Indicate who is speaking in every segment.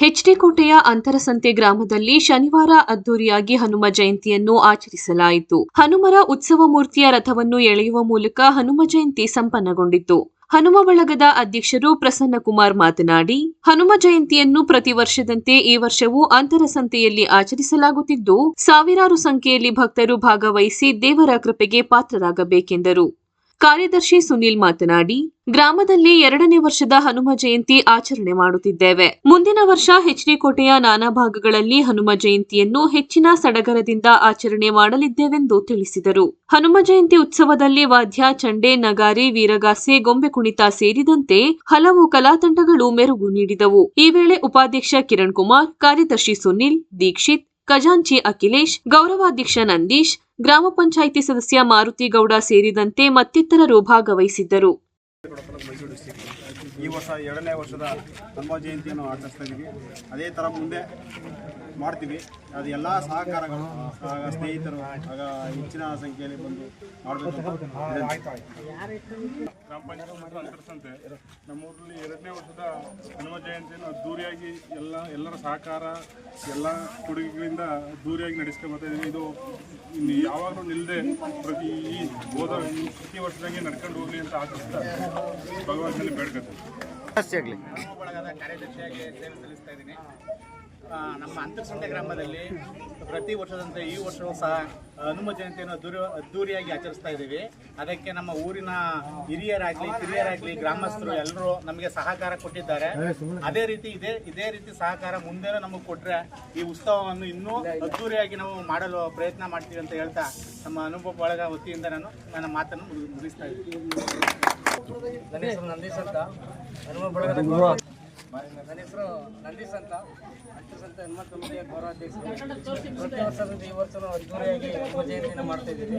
Speaker 1: HD ಕೋಟೆಯ ಅಂತರಸಂತೆ ಗ್ರಾಮದಲ್ಲಿ ಶನಿವಾರ ಅದ್ದೂರಿಯಾಗಿ ಹನುಮ ಜಯಂತಿಯನ್ನು ಆಚರಿಸಲಾಯಿತು. ಹನುಮರ ಉತ್ಸವ ಮೂರ್ತಿಯ ರಥವನ್ನು ಎಳೆಯುವ ಮೂಲಕ ಹನುಮ ಜಯಂತಿ ಸಂಪನ್ನಗೊಂಡಿತು ಹನುಮ ಬಳಗದ ಅಧ್ಯಕ್ಷರು ಪ್ರಸನ್ನಕುಮಾರ್ ಮಾತನಾಡಿ, ಹನುಮ ಜಯಂತಿಯನ್ನು ಪ್ರತಿ ವರ್ಷದಂತೆ ಈ ವರ್ಷವೂ ಅಂತರಸಂತೆಯಲ್ಲಿ ಆಚರಿಸಲಾಗುತ್ತಿದ್ದು, ಸಾವಿರಾರು ಸಂಖ್ಯೆಯಲ್ಲಿ ಭಕ್ತರು ಭಾಗವಹಿಸಿ ದೇವರ ಕೃಪೆಗೆ ಪಾತ್ರರಾಗಬೇಕೆಂದರು. ಕಾರ್ಯದರ್ಶಿ ಸುನೀಲ್ ಮಾತನಾಡಿ, ಗ್ರಾಮದಲ್ಲಿ ಎರಡನೇ ವರ್ಷದ ಹನುಮ ಜಯಂತಿ ಆಚರಣೆ ಮಾಡುತ್ತಿದ್ದೇವೆ. ಮುಂದಿನ ವರ್ಷ ಹೆಚ್ಡಿಕೋಟೆಯ ನಾನಾ ಭಾಗಗಳಲ್ಲಿ ಹನುಮ ಜಯಂತಿಯನ್ನು ಹೆಚ್ಚಿನ ಸಡಗರದಿಂದ ಆಚರಣೆ ಮಾಡಲಿದ್ದೇವೆಂದು ತಿಳಿಸಿದರು. ಹನುಮ ಜಯಂತಿ ಉತ್ಸವದಲ್ಲಿ ವಾದ್ಯ, ಚಂಡೆ, ನಗಾರಿ, ವೀರಗಾಸೆ, ಗೊಂಬೆ ಕುಣಿತ ಸೇರಿದಂತೆ ಹಲವು ಕಲಾತಂಡಗಳು ಮೆರುಗು ನೀಡಿದವು. ಈ ವೇಳೆ ಉಪಾಧ್ಯಕ್ಷ ಕಿರಣ್ ಕುಮಾರ್, ಕಾರ್ಯದರ್ಶಿ ಸುನಿಲ್, ದೀಕ್ಷಿತ್, ಖಜಾಂಚಿ ಅಖಿಲೇಶ್, ಗೌರವಾಧ್ಯಕ್ಷ ನಂದೀಶ್ ಗ್ರಾಮ ಪಂಚಾಯಿತಿ ಸದಸ್ಯ ಮಾರುತಿ ಗೌಡ ಸೇರಿದಂತೆ ಮತ್ತಿತರರು ಭಾಗವಹಿಸಿದ್ದರು.
Speaker 2: ಮೈಸೂರು ಡಿಸ್ಟಿಕ್ ಈ ವರ್ಷ ಎರಡನೇ ವರ್ಷದ ಹನುಮ ಜಯಂತಿಯನ್ನು ಆಚರಿಸ್ತಾ ಇದ್ದೀವಿ ಅದೇ ಥರ ಮುಂದೆ ಮಾಡ್ತೀವಿ. ಅದು ಎಲ್ಲ ಸಹಕಾರಗಳು, ಆಗ ಸ್ನೇಹಿತರು, ಆಗ ಹೆಚ್ಚಿನ ಸಂಖ್ಯೆಯಲ್ಲಿ ಬಂದು ಮಾಡಬೇಕು
Speaker 3: ಗ್ರಾಮ ಪಂಚಾಯತ್ ಅಂತರ್ಸಂತೆ ನಮ್ಮೂರಲ್ಲಿ ಎರಡನೇ ವರ್ಷದ ಹನುಮ ಜಯಂತಿಯನ್ನು ಅದ್ದೂರಿಯಾಗಿ ಎಲ್ಲ, ಎಲ್ಲರ ಸಹಕಾರ, ಎಲ್ಲ ಕೊಡುಗೆಗಳಿಂದ ಅದ್ದೂರಿಯಾಗಿ ನಡೆಸ್ಕೊಂಡು ಇದ್ದೀವಿ ಇದು ಇನ್ನು ಯಾವಾಗಲೂ ನಿಲ್ಲದೆ ಪ್ರತಿ ಈ ಹೋದ ಪ್ರತಿ ವರ್ಷದಾಗೆ ನಡ್ಕೊಂಡು ಹೋಗಲಿ ಅಂತ ಆಶಿಸ್ತಾ ಭಗವಂತನಲ್ಲಿ
Speaker 4: ನಮ್ಮ ನಮ್ಮ ಅಂತರ್ಸಂತೆ ಗ್ರಾಮದಲ್ಲಿ ಪ್ರತಿ ವರ್ಷದಂತೆ ಈ ವರ್ಷವೂ ಸಹ ಹನುಮ ಜಯಂತಿಯನ್ನು ದೂರ ಅದ್ದೂರಿಯಾಗಿ ಆಚರಿಸ್ತಾ ಇದ್ದೀವಿ. ಅದಕ್ಕೆ ನಮ್ಮ ಊರಿನ ಹಿರಿಯರಾಗಲಿ, ಕಿರಿಯರಾಗಲಿ ಗ್ರಾಮಸ್ಥರು ಎಲ್ಲರೂ ನಮಗೆ ಸಹಕಾರ ಕೊಟ್ಟಿದ್ದಾರೆ. ಅದೇ ರೀತಿ ಇದೇ ಇದೇ ರೀತಿ ಸಹಕಾರ ಮುಂದೆನೂ ನಮಗೆ ಕೊಟ್ಟರೆ ಈ ಉತ್ಸವವನ್ನು ಇನ್ನೂ ಅದ್ದೂರಿಯಾಗಿ ನಾವು ಮಾಡಲು ಪ್ರಯತ್ನ ಮಾಡ್ತೀವಿ ಅಂತ ಹೇಳ್ತಾ ನಮ್ಮ ಅನುಭವ ಬಳಗ ವತಿಯಿಂದ ನಾನು ನನ್ನ ಮಾತನ್ನು ಮುಗಿ- ಮುಗಿಸ್ತಾ ಇದ್ದೀನಿ.
Speaker 5: ನನ್ನ ಹೆಸರು ನಂದೀಶ್ ಅಂತ. ಹನುಮ ಬಳಗದ ಗೌರವ. ನನ್ನ ಹೆಸರು ನಂದೀಶ್ ಅಂತ. ಅಂತ ಹನುಮ ಕಮಿಟಿಯ ಗೌರವಾಧ್ಯಕ್ಷರು ಪ್ರತಿ ವರ್ಷದಂತೆ ಈ ವರ್ಷ ನಾವು ಅದ್ದೂರಿಯಾಗಿ ಹನುಮ ಜಯಂತಿಯನ್ನು ಮಾಡ್ತಾ ಇದ್ದೀವಿ.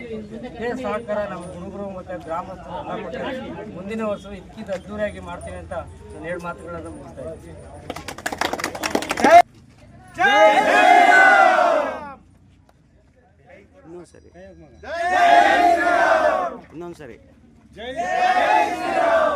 Speaker 5: ಇದೇ ಸಹಕಾರ ನಮ್ಮ ಹುಡುಗರು ಮತ್ತು ಗ್ರಾಮಸ್ಥರು ಎಲ್ಲ ಕೊಟ್ಟರೆ ಮುಂದಿನ ವರ್ಷ ಇದಕ್ಕಿಂತ ಅದ್ದೂರಿಯಾಗಿ ಮಾಡ್ತೀನಿ ಅಂತ ನಾನು ಎರಡು ಮಾತುಗಳನ್ನು ಮುಗಿಸ್ತಾ ಇದ್ದೀನಿ.
Speaker 6: ಇನ್ನೊಂದು ಸರಿ Jay